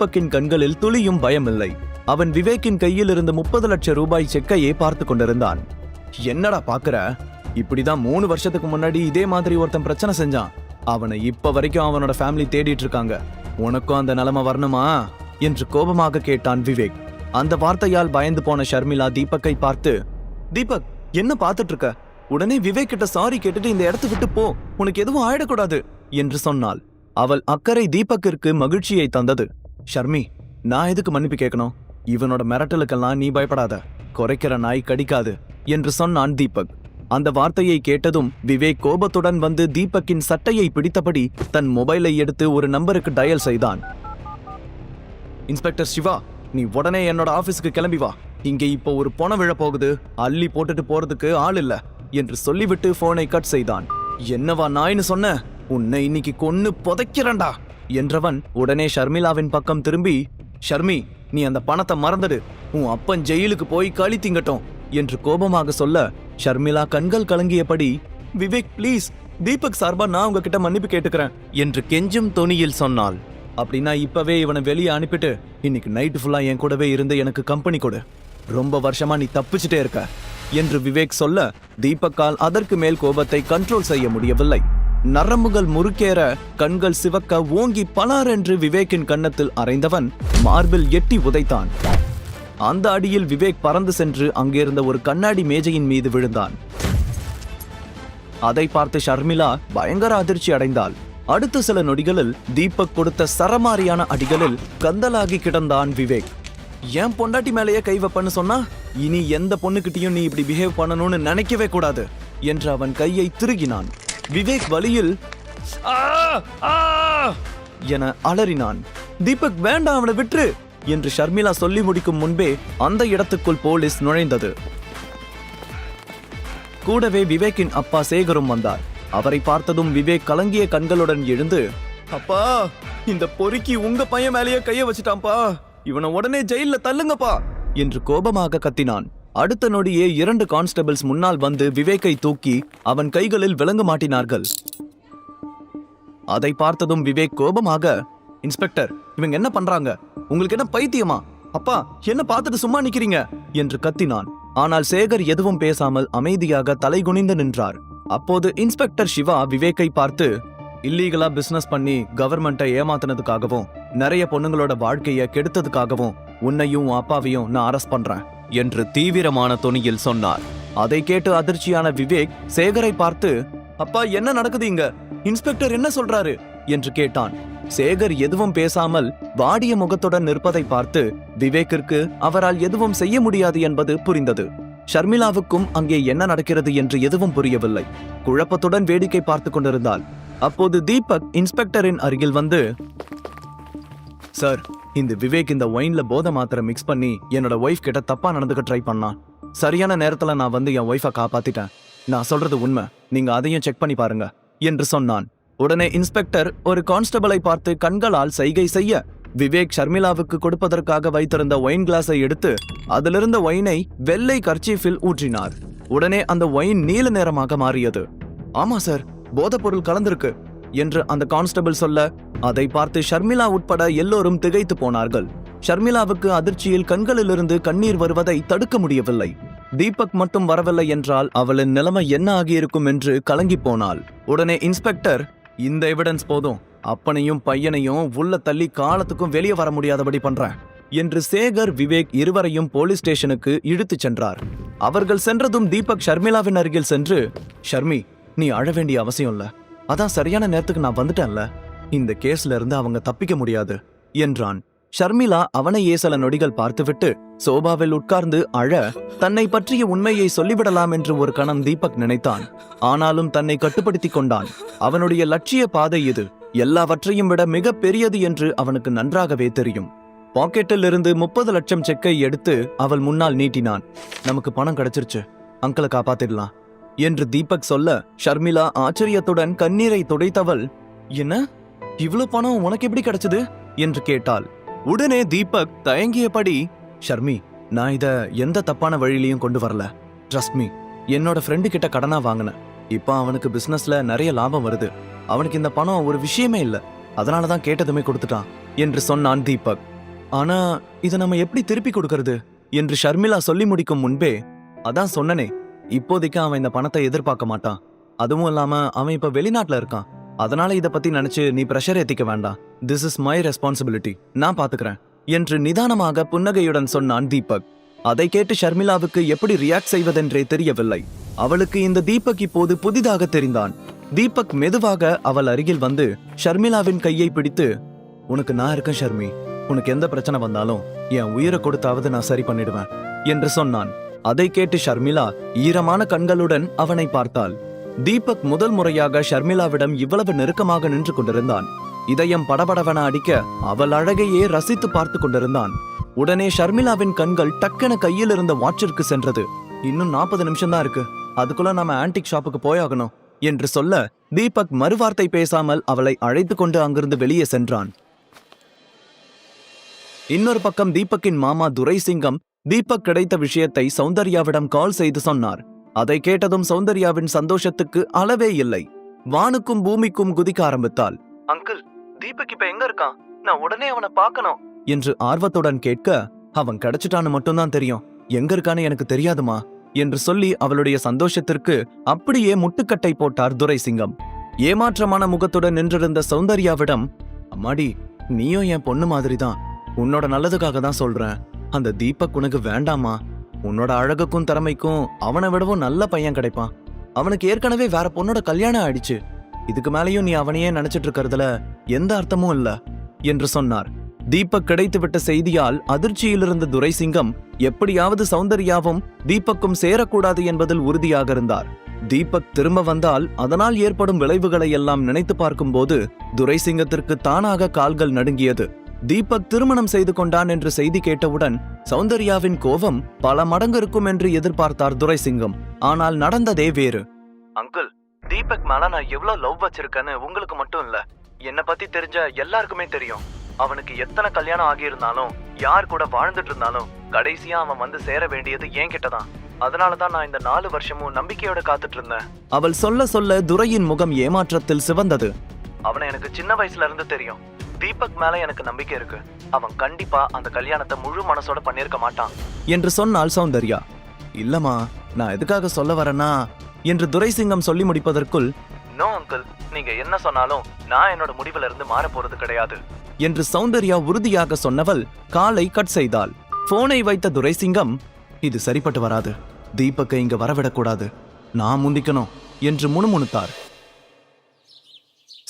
தீபக்கின் கண்களில் துளியும் பயமில்லை. அவன் விவேக்கின் கையில் இருந்த முப்பது லட்சம் ரூபாய் செக்கையே பார்த்து கொண்டிருந்தான். என்னடா பாக்குற? இப்படிதான் மூணு வருஷத்துக்கு முன்னாடி இதே மாதிரி ஒருத்தன் பிரச்சனை செஞ்சான். அவனை இப்ப வரைக்கும் அவனோட ஃபேமிலி தேடிட்டு இருக்காங்க. உனக்கும் அந்த நிலைமை வரணுமா? என்று கோபமாக கேட்டான் விவேக். அந்த வார்த்தையால் பயந்து போன ஷர்மிளா தீபக்கை பார்த்து தீபக் என்ன பார்த்துட்டு இருக்க? உடனே விவேக் கிட்ட சாரி கேட்டுட்டு இந்த இடத்து விட்டு போ. உனக்கு எதுவும் ஆயிடக்கூடாது. என்று சொன்னாள். அவள் அக்கறை தீபக்கிற்கு மகிழ்ச்சியை தந்தது. ஷர்மி நான் எதுக்கு மன்னிப்பு கேட்கணும்? இவனோட மிரட்டலுக்கெல்லாம் நீ பயப்படாத. குறைக்கிற நாய் கடிக்காது என்று சொன்னான் தீபக். அந்த வார்த்தையை கேட்டதும் விவேக் கோபத்துடன் வந்து தீபக்கின் சட்டையை பிடித்தபடி தன் மொபைலை எடுத்து ஒரு நம்பருக்கு டயல் செய்தான். இன்ஸ்பெக்டர் சிவா நீ உடனே என்னோட ஆபீஸ்க்கு கிளம்பி வா. இங்க இப்போ ஒரு பொண விழ போகுது. அள்ளி போட்டுட்டு போறதுக்கு ஆள் இல்ல என்று சொல்லிவிட்டு போனை கட் செய்தான். என்னவா நாய்னு சொன்ன? உன்னை இன்னைக்கு கொன்னு புதைக்கிறேன்டா. என்றவன் உடனே ஷர்மிளாவின் பக்கம் திரும்பி ஷர்மி நீ அந்த பணத்தை மறந்துடு. உன் அப்பன் ஜெயிலுக்கு போய் களி திங்கட்டும் என்று கோபமாக சொல்ல ஷர்மிளா கண்கள் கலங்கியபடி விவேக் ப்ளீஸ் தீபக் சார்பா நான் உங்ககிட்ட மன்னிப்பு கேட்டுக்கிறேன் என்று கெஞ்சும் தொனியில் சொன்னாள். அப்படின்னா இப்பவே இவனை வெளியே அனுப்பிட்டு இன்னைக்கு நைட்டு ஃபுல்லா என் கூடவே இருந்து எனக்கு கம்பெனி கொடு. ரொம்ப வருஷமா நீ தப்பிச்சுட்டே இருக்க என்று விவேக் சொல்ல தீபக்கால் அதற்கு மேல் கோபத்தை கண்ட்ரோல் செய்ய முடியவில்லை. நரம்புகள் முறுக்கேற கண்கள் சிவக்க ஓங்கி பலார் என்று விவேக்கின் கன்னத்தில் அறைந்தவன் மார்பில் எட்டி உதைத்தான். அந்த அடியில் விவேக் பறந்து சென்று அங்கிருந்த ஒரு கண்ணாடி மேஜையின் மீது விழுந்தான். அதை பார்த்து ஷர்மிளா பயங்கர அதிர்ச்சி அடைந்தாள். அடுத்த சில நொடிகளில் தீபக் கொடுத்த சரமாரியான அடிகளில் கந்தலாகி கிடந்தான் விவேக். என் பொண்டாட்டி மேலேயே கை வைப்பன்னு சொன்னா? இனி எந்த பொண்ணுகிட்டயும் நீ இப்படி பிஹேவ் பண்ணணும்னு நினைக்கவே கூடாது என்று அவன் கையை திருகினான். விவேக் வழியில் என அலறினான். தீபக் வேண்டாம் அவனை விற்று என்று ஷர்மிளா சொல்லி முடிக்கும் முன்பே அந்த இடத்துக்குள் போலீஸ் நுழைந்தது. கூடவே விவேக்கின் அப்பா சேகரும் வந்தார். அவரை பார்த்ததும் விவேக் கலங்கிய கண்களுடன் எழுந்து அப்பா இந்த பொறுக்கி உங்க பையன் மேலேயே கைய வச்சுட்டான்ப்பா. இவனை உடனே ஜெயில தள்ளுங்கப்பா என்று கோபமாக கத்தினான். அடுத்த நொடியே இரண்டு கான்ஸ்டபிள்ஸ் முன்னால் வந்து விவேக்கை தூக்கி அவன் கைகளில் விளங்க மாட்டினார்கள். அதை பார்த்ததும் விவேக் கோபமாக இன்ஸ்பெக்டர் இவங்க என்ன பண்றாங்க? உங்களுக்கு என்ன பைத்தியமா? அப்பா என்ன பார்த்துட்டு சும்மா நிக்கிறீங்க? என்று கத்தினான். ஆனால் சேகர் எதுவும் பேசாமல் அமைதியாக தலைகுனிந்து நின்றார். அப்போது இன்ஸ்பெக்டர் சிவா விவேக்கை பார்த்து இல்லீகலா பிசினஸ் பண்ணி கவர்மெண்ட்டை ஏமாத்தினதுக்காகவும் நிறைய பொண்ணுங்களோட வாழ்க்கையை கெடுத்ததுக்காகவும் உன்னையும் அப்பாவையும் நான் அரெஸ்ட் பண்றேன். என்று தீவிரமான தொனியில் சொன்னார். அதை கேட்டு அதிர்ச்சியான விவேக் சேகரை பார்த்து அப்பா என்ன நடக்குது இங்க? இன்ஸ்பெக்டர் என்ன சொல்றாரு? என்று கேட்டான். சேகர் எதுவும் பேசாமல் வாடிய முகத்துடன் நிற்பதை பார்த்து விவேக்கிற்கு அவரால் எதுவும் செய்ய முடியாது என்பது புரிந்தது. ஷர்மிளாவுக்கும் அங்கே என்ன நடக்கிறது என்று எதுவும் புரியவில்லை. குழப்பத்துடன் வேடிக்கை பார்த்து கொண்டிருந்தாள். அப்போது தீபக் இன்ஸ்பெக்டரின் அருகில் வந்து சார் இந்த விவேக் இந்த ஒயின்ல போதை மாத்திரை மிக்ஸ் பண்ணி என்னோட ஒய்ஃப் கிட்ட தப்பா நடந்துக்க ட்ரை பண்ணான் சரியான நேரத்துல நான் வந்து என் ஒய்ஃபை காப்பாத்திட்டேன். நான் சொல்றது உண்மை. நீங்க அதையும் செக் பண்ணி பாருங்க என்று சொன்னான். உடனே இன்ஸ்பெக்டர் ஒரு கான்ஸ்டபிளை பார்த்து கண்களால் சைகை செய்ய விவேக் ஷர்மிளாவுக்கு கொடுப்பதற்காக வைத்திருந்த ஒயின் கிளாஸை எடுத்து அதிலிருந்த ஒயினை வெள்ளை கர்ச்சீஃபில் ஊற்றினார். உடனே அந்த ஒயின் நீல நிறமாக மாறியது. ஆமா சார் போதைப்பொருள் கலந்திருக்கு. என்று அந்த கான்ஸ்டபிள் சொல்ல அதை பார்த்து ஷர்மிளா உட்பட எல்லோரும் திகைத்து போனார்கள். ஷர்மிளாவுக்கு அதிர்ச்சியில் கண்களிலிருந்து கண்ணீர் வருவதை தடுக்க முடியவில்லை. தீபக் மட்டும் வரவில்லை என்றால் அவளின் நிலைமை என்ன ஆகியிருக்கும் என்று கலங்கி போனாள். உடனே இன்ஸ்பெக்டர் இந்த எவிடன்ஸ் போதும். அப்பனையும் பையனையும் உள்ள தள்ளி காலத்துக்கும் வெளியே வர முடியாதபடி பண்றேன். என்று சேகர் விவேக் இருவரையும் போலீஸ் ஸ்டேஷனுக்கு இழுத்துச் சென்றார். அவர்கள் சென்றதும் தீபக் ஷர்மிளாவின் அருகில் சென்று ஷர்மி நீ அழ வேண்டிய அவசியம் இல்ல. அதான் சரியான நேரத்துக்கு நான் வந்துட்டேன்ல. இந்த கேஸ்ல இருந்து அவங்க தப்பிக்க முடியாது என்றான். ஷர்மிளா அவனையே சில நொடிகள் பார்த்துவிட்டு சோபாவில் உட்கார்ந்து அழ தன்னை பற்றிய உண்மையை சொல்லிவிடலாம் என்று ஒரு கணம் தீபக் நினைத்தான். ஆனாலும் தன்னை கட்டுப்படுத்திக் கொண்டான். அவனுடைய லட்சிய பாதை இது. எல்லாவற்றையும் விட மிக பெரியது என்று அவனுக்கு நன்றாகவே தெரியும். பாக்கெட்டில் இருந்து முப்பது லட்சம் செக்கை எடுத்து அவள் முன்னால் நீட்டினான். நமக்கு பணம் கிடைச்சிருச்சு. அங்கிளை காப்பாத்திடலாம். என்று தீபக் சொல்ல ஷர்மிளா ஆச்சரியத்துடன் கண்ணீரை துடைத்தவள் என்ன? இவ்வளவு பணம் உனக்கு எப்படி கிடைச்சது? என்று கேட்டாள். உடனே தீபக் தயங்கியபடி ஷர்மி நான் இத எந்த தப்பான வழியிலையும் கொண்டு வரல. ட்ரஸ்ட் மீ என்னோட ஃப்ரெண்டு கிட்ட கடனா வாங்கினேன். இப்போ அவனுக்கு பிசினஸ்ல நிறைய லாபம் வருது. அவனுக்கு இந்த பணம் ஒரு விஷயமே இல்ல. அதனால தான் கேட்டதுமே கொடுத்துட்டான் என்று சொன்னான் தீபக். ஆனா இதை நம்ம எப்படி திருப்பி கொடுக்கறது? என்று ஷர்மிளா சொல்லி முடிக்கும் முன்பே அதான் சொன்னனே இப்போதைக்கு அவன் இந்த பணத்தை எதிர்பார்க்க மாட்டான். அதுவும் இல்லாம அவன் இப்ப வெளிநாட்டுல இருக்கான். அதனால இத பத்தி நினைச்சு நீ பிரஷர் ஏத்திக்க வேண்டாம். திஸ் இஸ் மை ரெஸ்பான்சிபிலிட்டி நான் பாத்துக்கிறேன். என்று நிதானமாக புன்னகையுடன் சொன்னான் தீபக். அதை கேட்டு ஷர்மிளாவுக்கு எப்படி ரியாக்ட் செய்வதென்றே தெரியவில்லை. அவளுக்கு இந்த தீபக் இப்போது புதிதாக தெரிந்தான். தீபக் மெதுவாக அவள் அருகில் வந்து ஷர்மிளாவின் கையை பிடித்து உனக்கு நான் இருக்கேன் ஷர்மி. உனக்கு எந்த பிரச்சனை வந்தாலும் என் உயிரை கொடுத்தாவது நான் சரி பண்ணிடுவேன். என்று சொன்னான். அதை கேட்டு ஷர்மிளா ஈரமான கண்களுடன் அவனை பார்த்தாள். தீபக் முதல் முறையாக ஷர்மிளாவிடம் இவ்வளவு நெருக்கமாக நின்று கொண்டிருந்தான். இதயம் படபடவென அடிக்க அவள் அழகையே ரசித்து பார்த்து கொண்டிருந்தான். உடனே ஷர்மிளாவின் கண்கள் டக்கென கையில் இருந்த வாட்சிற்கு சென்றது. இன்னும் நாற்பது நிமிஷம் தான் இருக்கு. அதுக்குள்ள நாம ஆன்டிக் ஷாப்புக்கு போயாகணும் என்று சொல்ல தீபக் மறுவார்த்தை பேசாமல் அவளை அழைத்து கொண்டு அங்கிருந்து வெளியே சென்றான். இன்னொரு பக்கம் தீபக்கின் மாமா துரை சிங்கம் தீபக் கிடைத்த விஷயத்தை சௌந்தர்யாவிடம் கால் செய்து சொன்னார். அதை கேட்டதும் சௌந்தர்யாவின் சந்தோஷத்துக்கு அளவே இல்லை. வானுக்கும் பூமிக்கும் குதிக்க ஆரம்பித்தாள். அங்கிள் தீபக் இப்ப எங்க இருக்கான்? நான் உடனே அவனை பார்க்கணும். என்று ஆர்வத்துடன் கேட்க அவன் கிடைச்சிட்டான்னு மட்டும்தான் தெரியும். எங்க இருக்கான்னு எனக்கு தெரியாதுமா? என்று சொல்லி அவளுடைய சந்தோஷத்திற்கு அப்படியே முட்டுக்கட்டை போட்டார் துரைசிங்கம். ஏமாற்றமான முகத்துடன் நின்றிருந்த சௌந்தர்யாவிடம் அம்மாடி நீயும் என் பொண்ணு மாதிரிதான். உன்னோட நல்லதுக்காக தான் சொல்றேன். அந்த தீபக் உனக்கு வேண்டாமா? உன்னோட அழகுக்கும் திறமைக்கும் அவனை விடவும் நல்ல பையன் கிடைப்பான். அவனுக்கு ஏற்கனவே வேற பொண்ணோட கல்யாணம் ஆயிடுச்சு. இதுக்கு மேலேயும் நீ அவனையே நினைச்சிட்டு இருக்கிறதுல எந்த அர்த்தமும் இல்ல என்று சொன்னார். தீபக் கிடைத்துவிட்ட செய்தியால் அதிர்ச்சியில் இருந்த துரைசிங்கம் எப்படியாவது சௌந்தர்யாவும் தீபக்கும் சேரக்கூடாது என்பதில் உறுதியாக இருந்தார். தீபக் திரும்ப வந்தால் அதனால் ஏற்படும் விளைவுகளை எல்லாம் நினைத்து பார்க்கும்போது துரைசிங்கத்திற்கு தானாக கால்கள் நடுங்கியது. தீபக் திருமணம் செய்து கொண்டான் என்று செய்தி கேட்டவுடன் சௌந்தர்யாவின் கோபம் பல மடங்கு இருக்கும் என்று எதிர்பார்த்தார் துரைசிங்கம். ஆனால் நடந்ததே வேறு. அங்கிள் தீபக் மேல நான் எவ்வளவு லவ் வச்சிருக்கேன்னு உங்களுக்கு மட்டும் இல்ல. என்ன பத்தி தெரிஞ்ச எல்லாருக்குமே தெரியும். அவனுக்கு எத்தனை கல்யாணம் ஆகியிருந்தாலும் யார் கூட வாழ்ந்துட்டு இருந்தாலும் கடைசியா அவன் வந்து சேர வேண்டியது ஏன் கிட்டதான் அதனாலதான் நான் இந்த நாலு வருஷமும் நம்பிக்கையோட காத்துட்டு இருந்தேன். அவள் சொல்ல சொல்ல துரையின் முகம் ஏமாற்றத்தில் சிவந்தது. அவனை எனக்கு சின்ன வயசுல இருந்து தெரியும். தீபக் மேல எனக்கு நம்பிக்கை இருக்கு. அவன் கண்டிப்பா அந்த கல்யாணத்தை முழு மனசோட பண்ணிருக்க மாட்டான். என்று சொன்னாள் சௌந்தர்யா. இல்லம்மா நான் எதுக்காக சொல்ல வரேன்னா என்று துரைசிங்கம் சொல்லி முடிப்பதற்குள் நோ அங்கிள் நீங்க என்ன சொன்னாலும் நான் என்னோட முடிவுல இருந்து மாற போறது கிடையாது. என்று சௌந்தர்யா உறுதியாக சொன்னவள் காலை கட் செய்தாள். போனை வைத்த துரைசிங்கம் இது சரிப்பட்டு வராது. தீபக்கை இங்க வரவிடக்கூடாது. நான் முந்திக்கணும் என்று முணுமுணுத்தார்.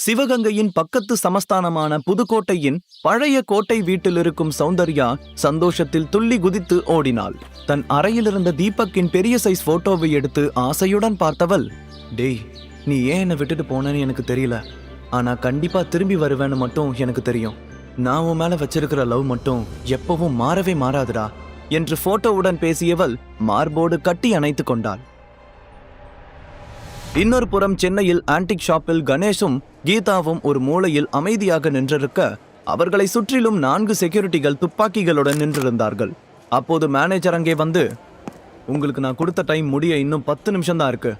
சிவகங்கையின் பக்கத்து சமஸ்தானமான புதுக்கோட்டையின் பழைய கோட்டை வீட்டில் இருக்கும் சௌந்தர்யா சந்தோஷத்தில் துள்ளி குதித்து ஓடினாள். தன் அறையிலிருந்த தீபக்கின் பெரிய சைஸ் போட்டோவை எடுத்து ஆசையுடன் பார்த்தவள் டேய் நீ ஏன் என்னை விட்டுட்டு போனேன்னு எனக்கு தெரியல. ஆனா கண்டிப்பா திரும்பி வருவேன்னு மட்டும் எனக்கு தெரியும். நான் உன் மேல வச்சிருக்கிற லவ் மட்டும் எப்பவும் மாறவே மாறாதுடா என்று போட்டோவுடன் பேசியவள் மார்போடு கட்டி அணைத்து கொண்டாள். இன்னொரு புறம் சென்னையில் ஆன்டிக் ஷாப்பில் கணேஷும் கீதாவும் ஒரு மூலையில் அமைதியாக நின்றிருக்க அவர்களை சுற்றிலும் நான்கு செக்யூரிட்டிகள் துப்பாக்கிகளுடன் நின்றிருந்தார்கள். அப்போது மேனேஜர் அங்கே வந்து உங்களுக்கு நான் கொடுத்த டைம் முடிய இன்னும் பத்து நிமிஷம் தான் இருக்கு.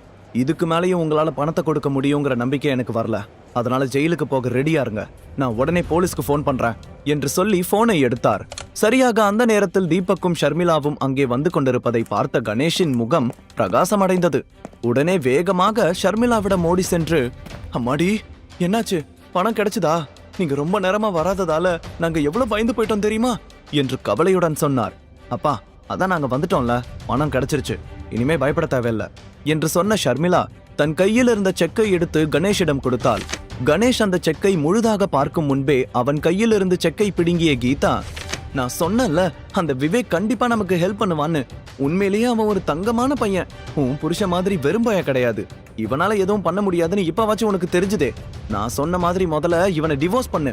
இதுக்கு மேலேயும் உங்களால் பணத்தை கொடுக்க முடியுங்கிற நம்பிக்கை எனக்கு வரல. அதனால ஜெயிலுக்கு போக ரெடியா இருங்க. நான் உடனே போலீஸ்க்கு ஃபோன் பண்றேன் என்று சொல்லி போனை எடுத்தார். சரியாக அந்த நேரத்தில் தீபக்கும் ஷர்மிளாவும் அங்கே வந்து கொண்டிருப்பதை பார்த்த கணேஷின் முகம் பிரகாசமடைந்தது. உடனே வேகமாக ஷர்மிளாவிடம் ஓடி சென்று அம்மாடி என்னாச்சு? பணம் கிடைச்சதா? நீங்க ரொம்ப நேரமா வராததால நாங்க எவ்வளவு பயந்து போயிட்டோம் தெரியுமா? என்று கவலையுடன் சொன்னார். அப்பா அதான் நாங்க வந்துட்டோம்ல பணம் கிடைச்சிருச்சு. இனிமே பயப்பட தேவையில்ல என்று சொன்ன ஷர்மிளா தன் கையில் இருந்த செக்கை எடுத்து கணேஷிடம் கொடுத்தாள். கணேஷ் அந்த செக்கை முழுதாக பார்க்கும் முன்பே அவன் கையில் இருந்து செக்கை பிடுங்கிய கீதா நான் சொன்னேன்ல அந்த விவேக் கண்டிப்பா நமக்கு ஹெல்ப் பண்ணுவான்னு. உண்மையிலேயே அவன் ஒரு தங்கமான பையன். உன் புருஷ மாதிரி வெறும் பயம் கிடையாது. இவனால எதுவும் பண்ண முடியாதுன்னு இப்பவாச்சும் உனக்கு தெரிஞ்சுதே. நான் சொன்ன மாதிரி முதல்ல இவனை டிவோர்ஸ் பண்ணு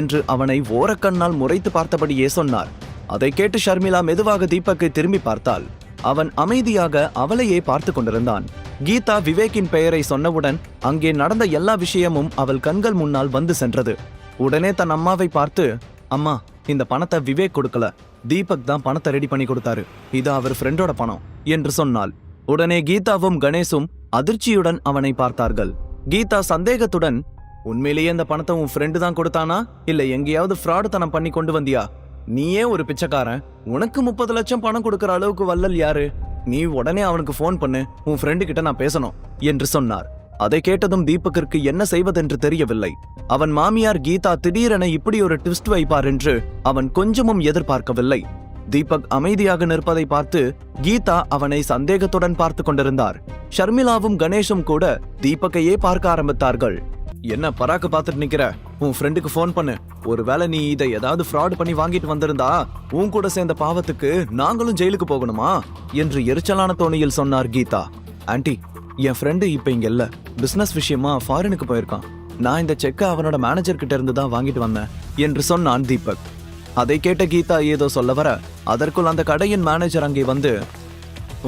என்று அவனை ஓரக்கண்ணால் முறைத்து பார்த்தபடியே சொன்னார். அதை கேட்டு ஷர்மிளா மெதுவாக தீபக்கை திரும்பி பார்த்தாள். அவன் அமைதியாக அவளையே பார்த்து கொண்டிருந்தான். கீதா விவேக்கின் பெயரை சொன்னவுடன் அங்கே நடந்த எல்லா விஷயமும் அவள் கண்கள் முன்னால் வந்து சென்றது. உடனே தன் அம்மாவை பார்த்து அம்மா இந்த பணத்தை விவேக் கொடுக்கல. தீபக் தான் பணத்தை ரெடி பண்ணி கொடுத்தாரு. இது அவர் ஃப்ரெண்டோட பணம் என்று சொன்னாள். உடனே கீதாவும் கணேசும் அதிர்ச்சியுடன் அவனை பார்த்தார்கள். கீதா சந்தேகத்துடன் உண்மையிலேயே இந்த பணத்தை உன் ஃப்ரெண்டு தான் கொடுத்தானா? இல்ல எங்கேயாவது ஃப்ராடு தனம் பண்ணி கொண்டு வந்தியா? நீயே ஒரு பிச்சைக்காரன். உனக்கு முப்பது லட்சம் பணம் கொடுக்கற அளவுக்கு வல்லல் யாரு? நீ உடனே அவனுக்கு ஃபோன் பண்ணு. உன் ஃப்ரெண்டு கிட்ட நான் பேசணும் என்று சொன்னார். அதை கேட்டதும் தீபக்கிற்கு என்ன செய்வதென்று தெரியவில்லை. அவன் மாமியார் கீதா திடீரென இப்படி ஒரு ட்விஸ்ட் வைப்பார் என்று அவன் கொஞ்சமும் எதிர்பார்க்கவில்லை. தீபக் அமைதியாக நிற்பதை பார்த்து கீதா அவனை சந்தேகத்துடன் பார்த்து கொண்டிருந்தார். ஷர்மிளாவும் கணேஷும் கூட தீபக்கையே பார்க்க ஆரம்பித்தார்கள். என்ன பராக்கு பார்த்துட்டு நிக்கிற? உன் ஃப்ரெண்டுக்கு ஃபோன் பண்ணு. ஒருவேளை நீ இதை ஏதாவது ஃப்ராட் பண்ணி வாங்கிட்டு வந்திருந்தா உன் கூட சேர்ந்த பாவத்துக்கு நாங்களும் ஜெயிலுக்கு போகணுமா? என்று எரிச்சலான தோணியில் சொன்னார் கீதா. ஆன்டி என் ஃப்ரெண்டு இப்போ இங்கே இல்லை. பிஸ்னஸ் விஷயமா ஃபாரினுக்கு போயிருக்கான். நான் இந்த செக்கை அவனோட மேனேஜர் கிட்ட இருந்து தான் வாங்கிட்டு வந்தேன் என்று சொன்னான் தீபக். அதை கேட்ட கீதா ஏதோ சொல்ல வர அதற்குள் அந்த கடையின் மேனேஜர் அங்கே வந்து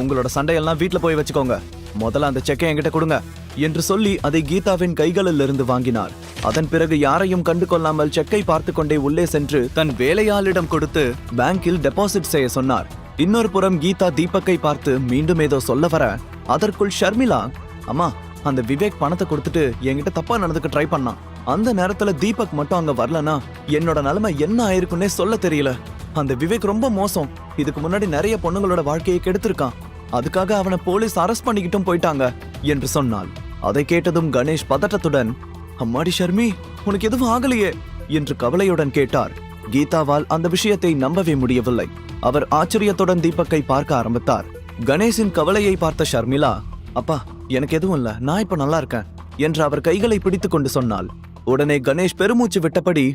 உங்களோட சண்டையெல்லாம் வீட்டில் போய் வச்சுக்கோங்க. முதல்ல அந்த செக்கை என்கிட்ட கொடுங்க என்று சொல்லி அதை கீதாவின் கைகளில் இருந்து வாங்கினார். அதன் பிறகு யாரையும் கண்டு கொள்ளாமல் செக்கை பார்த்து கொண்டே உள்ளே சென்று தன் வேலையாளிடம் கொடுத்து பேங்கில் டெபாசிட் செய்ய சொன்னார். இன்னொரு புறம் கீதா தீபக்கை பார்த்து மீண்டும் ஏதோ சொல்ல வர அதற்குள் ஷர்மிளா அம்மா அந்த விவேக் பணத்தை கொடுத்துட்டு என்கிட்ட தப்பா நடந்துக்க ட்ரை பண்ணான். அந்த நேரத்துல தீபக் மட்டும் அங்க வரலனா என்னோட நிலைமை என்ன ஆயிருக்குன்னே சொல்ல தெரியல. அந்த விவேக் ரொம்ப மோசம். இதுக்கு முன்னாடி நிறைய பொண்ணுங்களோட வாழ்க்கையை கெடுத்திருக்கான். அதுக்காக அவனை போலீஸ் அரெஸ்ட் பண்ணிக்கிட்டும் போயிட்டாங்க என்று சொன்னாள். அதை கேட்டதும் கணேஷ் பதட்டத்துடன் அம்மாடி ஷர்மி உனக்கு எதுவும் ஆகலையே? என்று கவலையுடன் கேட்டார். கீதாவால் அந்த விஷயத்தை நம்பவே முடியவில்லை. அவர் ஆச்சரியத்துடன் தீபக்கை பார்க்க ஆரம்பித்தார். கணேஷின் கவலையை பார்த்த ஷர்மிளா அப்பா எனக்கு எதுவும் இல்ல. நான் இப்ப நல்லா இருக்கேன் என்று அவர் கைகளை பிடித்துக் கொண்டு சொன்னாள். உடனே கணேஷ் பெருமூச்சு விட்டபடி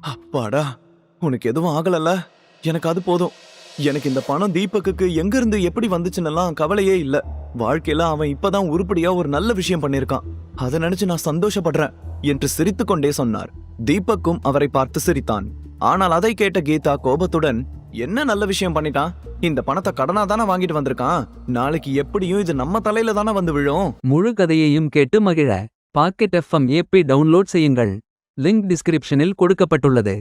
அப்பாடா உனக்கு எதுவும் ஆகலல்ல? எனக்கு அது போதும். எனக்கு இந்த பணம் தீபக்குக்கு எங்கிருந்து எப்படி வந்துச்சுன்னெல்லாம் கவலையே இல்ல. வாழ்க்கையில அவன் இப்பதான் உருப்படியா ஒரு நல்ல விஷயம் பண்ணிருக்கான். அதை நினைச்சு நான் சந்தோஷப்படுறேன் என்று சிரித்துக்கொண்டே சொன்னார். தீபக்கும் அவரை பார்த்து சிரித்தான். ஆனால் அதை கேட்ட கீதா கோபத்துடன் என்ன நல்ல விஷயம் பண்ணிட்டான்? இந்த பணத்தை கடனா தானே வாங்கிட்டு வந்திருக்கான்? நாளைக்கு எப்படியும் இது நம்ம தலையில தானே வந்து விழும்? முழு கதையையும் கேட்டு மகிழ. பாக்கெட் எஃப்எம் ஏபி டவுன்லோட் செய்யுங்கள். லிங்க் டிஸ்கிரிப்ஷனில் கொடுக்கப்பட்டுள்ளது.